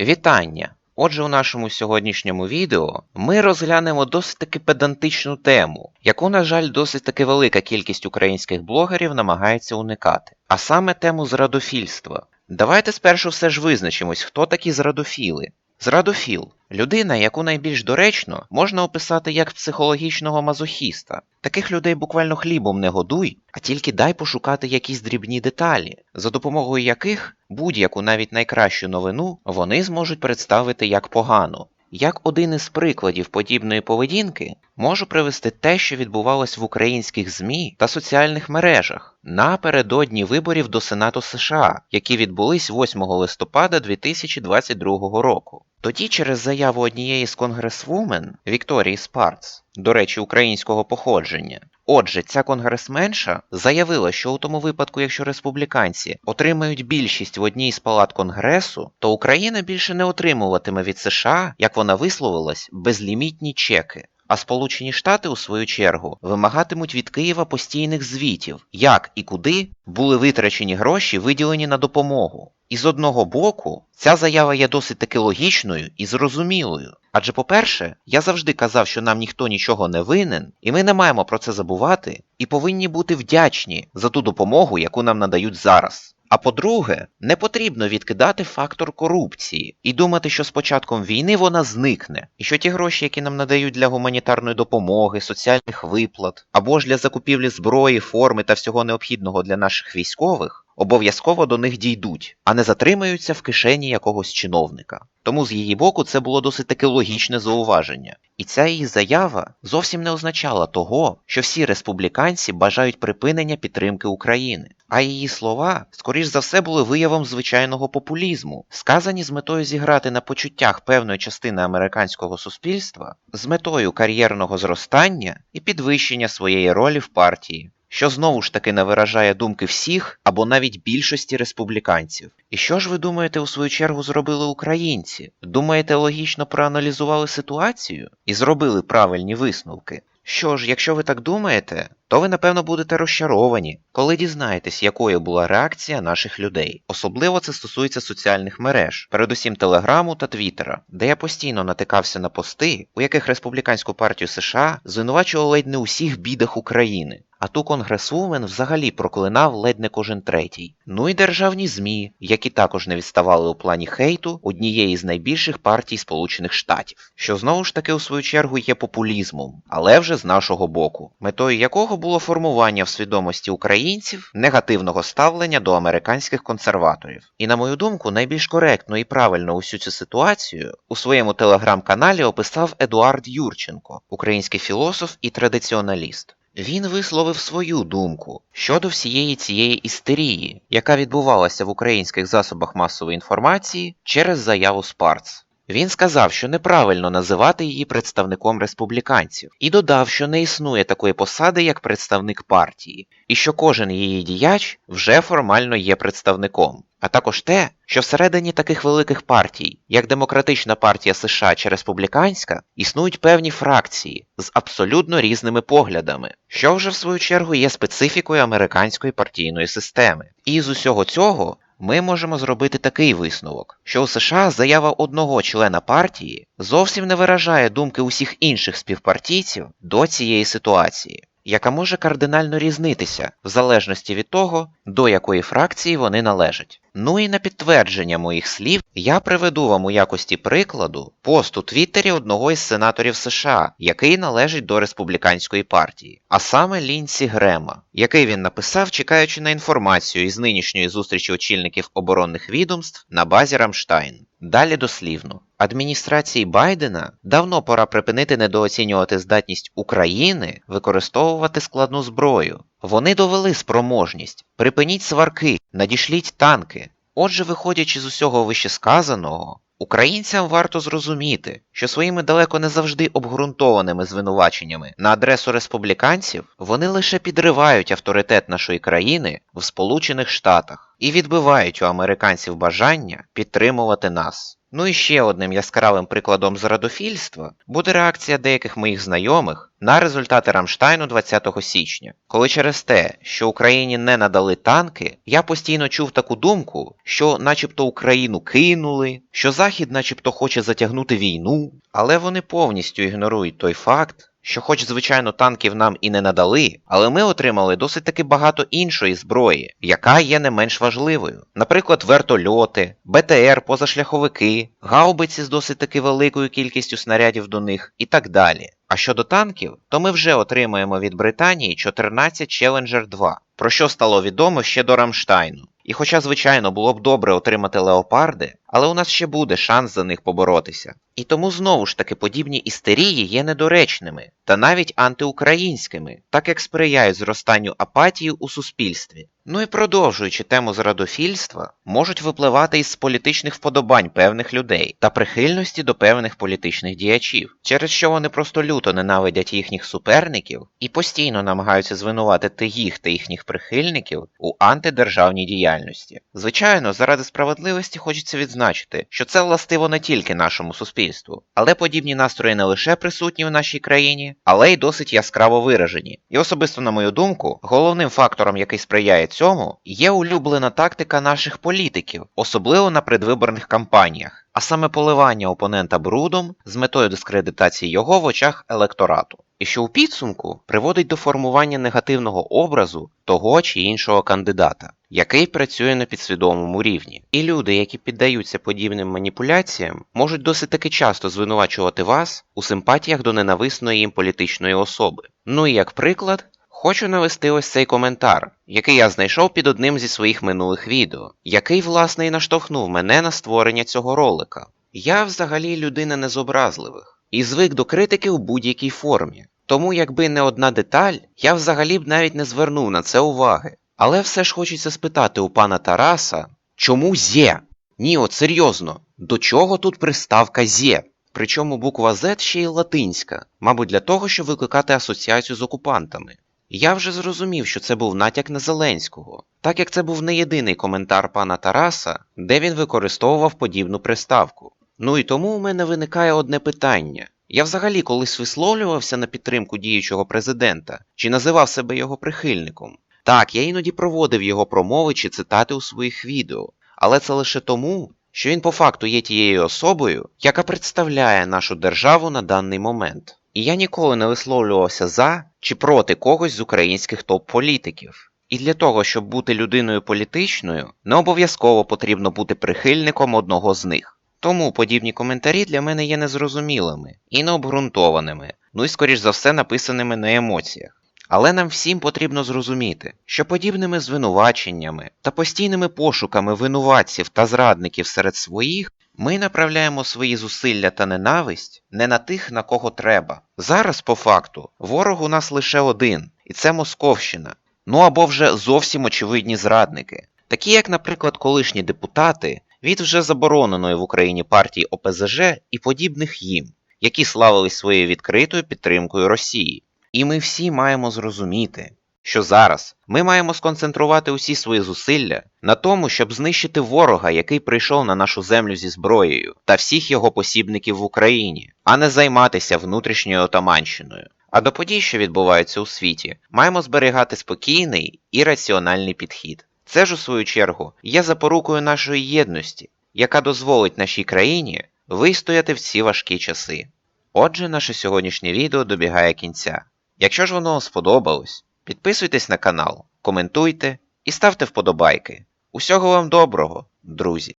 Вітання! Отже, у нашому сьогоднішньому відео ми розглянемо досить таки педантичну тему, яку, на жаль, досить таки велика кількість українських блогерів намагається уникати, а саме тему зрадофільства. Давайте спершу все ж визначимось, хто такі зрадофіли. Зрадофіл людина, яку найбільш доречно можна описати як психологічного мазохіста. Таких людей буквально хлібом не годуй, а тільки дай пошукати якісь дрібні деталі, за допомогою яких будь-яку навіть найкращу новину вони зможуть представити як погану. Як один із прикладів подібної поведінки можу привести те, що відбувалось в українських ЗМІ та соціальних мережах напередодні виборів до Сенату США, які відбулись 8 листопада 2022 року. Тоді через заяву однієї з конгресвумен Вікторії Спарц, до речі, українського походження. Отже, ця конгресменша заявила, що у тому випадку, якщо республіканці отримають більшість в одній з палат конгресу, то Україна більше не отримуватиме від США, як вона висловилась, безлімітні чеки. А Сполучені Штати, у свою чергу, вимагатимуть від Києва постійних звітів, як і куди були витрачені гроші, виділені на допомогу. І з одного боку, ця заява є досить таки логічною і зрозумілою. Адже, по-перше, я завжди казав, що нам ніхто нічого не винен, і ми не маємо про це забувати, і повинні бути вдячні за ту допомогу, яку нам надають зараз. А по-друге, не потрібно відкидати фактор корупції і думати, що з початком війни вона зникне, і що ті гроші, які нам надають для гуманітарної допомоги, соціальних виплат або ж для закупівлі зброї, форми та всього необхідного для наших військових, обов'язково до них дійдуть, а не затримаються в кишені якогось чиновника. Тому з її боку це було досить таки логічне зауваження. І ця її заява зовсім не означала того, що всі республіканці бажають припинення підтримки України. А її слова, скоріш за все, були виявом звичайного популізму, сказані з метою зіграти на почуттях певної частини американського суспільства, з метою кар'єрного зростання і підвищення своєї ролі в партії що знову ж таки не виражає думки всіх або навіть більшості республіканців. І що ж ви думаєте, у свою чергу зробили українці? Думаєте, логічно проаналізували ситуацію і зробили правильні висновки? Що ж, якщо ви так думаєте, то ви напевно будете розчаровані, коли дізнаєтесь, якою була реакція наших людей. Особливо це стосується соціальних мереж, передусім Телеграму та Твіттера, де я постійно натикався на пости, у яких республіканську партію США звинувачували ледь не усіх бідах України. А ту конгресвумен взагалі проклинав ледь не кожен третій. Ну і державні ЗМІ, які також не відставали у плані хейту однієї з найбільших партій Сполучених Штатів, що знову ж таки у свою чергу є популізмом, але вже з нашого боку, метою якого було формування в свідомості українців негативного ставлення до американських консерваторів. І на мою думку, найбільш коректно і правильно усю цю ситуацію у своєму телеграм-каналі описав Едуард Юрченко, український філософ і традиціоналіст. Він висловив свою думку щодо всієї цієї істерії, яка відбувалася в українських засобах масової інформації через заяву Спарц. Він сказав, що неправильно називати її представником республіканців, і додав, що не існує такої посади, як представник партії, і що кожен її діяч вже формально є представником. А також те, що всередині таких великих партій, як Демократична партія США чи Республіканська, існують певні фракції з абсолютно різними поглядами, що вже в свою чергу є специфікою американської партійної системи. І з усього цього ми можемо зробити такий висновок, що у США заява одного члена партії зовсім не виражає думки усіх інших співпартійців до цієї ситуації, яка може кардинально різнитися в залежності від того, до якої фракції вони належать. Ну і на підтвердження моїх слів я приведу вам у якості прикладу пост у Твіттері одного із сенаторів США, який належить до республіканської партії, а саме Лінсі Грема, який він написав, чекаючи на інформацію із нинішньої зустрічі очільників оборонних відомств на базі Рамштайн. Далі дослівно. Адміністрації Байдена давно пора припинити недооцінювати здатність України використовувати складну зброю. Вони довели спроможність. Припиніть сварки, надішліть танки. Отже, виходячи з усього вищесказаного, українцям варто зрозуміти, що своїми далеко не завжди обґрунтованими звинуваченнями на адресу республіканців вони лише підривають авторитет нашої країни в Сполучених Штатах. І відбивають у американців бажання підтримувати нас. Ну і ще одним яскравим прикладом зрадофільства буде реакція деяких моїх знайомих на результати Рамштайну 20 січня, коли через те, що Україні не надали танки, я постійно чув таку думку, що начебто Україну кинули, що Захід начебто хоче затягнути війну, але вони повністю ігнорують той факт. Що, хоч, звичайно, танків нам і не надали, але ми отримали досить таки багато іншої зброї, яка є не менш важливою. Наприклад, вертольоти, БТР, позашляховики, гаубиці з досить таки великою кількістю снарядів до них і так далі. А щодо танків, то ми вже отримаємо від Британії 14 Challenger 2, про що стало відомо ще до Рамштайну. І хоча, звичайно, було б добре отримати леопарди, але у нас ще буде шанс за них поборотися. І тому знову ж таки подібні істерії є недоречними та навіть антиукраїнськими, так як сприяють зростанню апатії у суспільстві. Ну і продовжуючи тему зрадофільства, можуть випливати із політичних вподобань певних людей та прихильності до певних політичних діячів, через що вони просто люто ненавидять їхніх суперників і постійно намагаються звинуватити їх та їхніх прихильників у антидержавній діяльності. Звичайно, заради справедливості хочеться відзначити, що це властиво не тільки нашому суспільству, але подібні настрої не лише присутні в нашій країні, але й досить яскраво виражені. І особисто, на мою думку, головним фактором, який сприяє цьому, є улюблена тактика наших політиків, особливо на предвиборних кампаніях, а саме поливання опонента брудом з метою дискредитації його в очах електорату. І що у підсумку приводить до формування негативного образу того чи іншого кандидата, який працює на підсвідомому рівні. І люди, які піддаються подібним маніпуляціям, можуть досить таки часто звинувачувати вас у симпатіях до ненависної їм політичної особи. Ну і як приклад. Хочу навести ось цей коментар, який я знайшов під одним зі своїх минулих відео, який, власне, і наштовхнув мене на створення цього ролика. Я взагалі людина не з образливих і звик до критики у будь-якій формі. Тому, якби не одна деталь, я взагалі б навіть не звернув на це уваги. Але все ж хочеться спитати у пана Тараса, чому зє? Ні, от серйозно, до чого тут приставка зє? Причому буква Z ще й латинська, мабуть, для того, щоб викликати асоціацію з окупантами. Я вже зрозумів, що це був натяк на Зеленського, так як це був не єдиний коментар пана Тараса, де він використовував подібну приставку. Ну і тому у мене виникає одне питання. Я взагалі колись висловлювався на підтримку діючого президента чи називав себе його прихильником. Так, я іноді проводив його промови чи цитати у своїх відео, але це лише тому, що він по факту є тією особою, яка представляє нашу державу на даний момент. І я ніколи не висловлювався за чи проти когось з українських топ-політиків. І для того, щоб бути людиною політичною, не обов'язково потрібно бути прихильником одного з них. Тому подібні коментарі для мене є незрозумілими і необґрунтованими, ну і скоріш за все написаними на емоціях. Але нам всім потрібно зрозуміти, що подібними звинуваченнями та постійними пошуками винуватців та зрадників серед своїх ми направляємо свої зусилля та ненависть не на тих, на кого треба. Зараз, по факту, ворог у нас лише один, і це Московщина. Ну або вже зовсім очевидні зрадники, такі як, наприклад, колишні депутати від вже забороненої в Україні партії ОПЗЖ і подібних їм, які славились своєю відкритою підтримкою Росії. І ми всі маємо зрозуміти, що зараз ми маємо сконцентрувати усі свої зусилля на тому, щоб знищити ворога, який прийшов на нашу землю зі зброєю, та всіх його посібників в Україні, а не займатися внутрішньою отаманщиною. А до подій, що відбуваються у світі, маємо зберігати спокійний і раціональний підхід. Це ж, у свою чергу, є запорукою нашої єдності, яка дозволить нашій країні вистояти в ці важкі часи. Отже, наше сьогоднішнє відео добігає кінця. Якщо ж воно сподобалось, підписуйтесь на канал, коментуйте і ставте вподобайки. Усього вам доброго, друзі!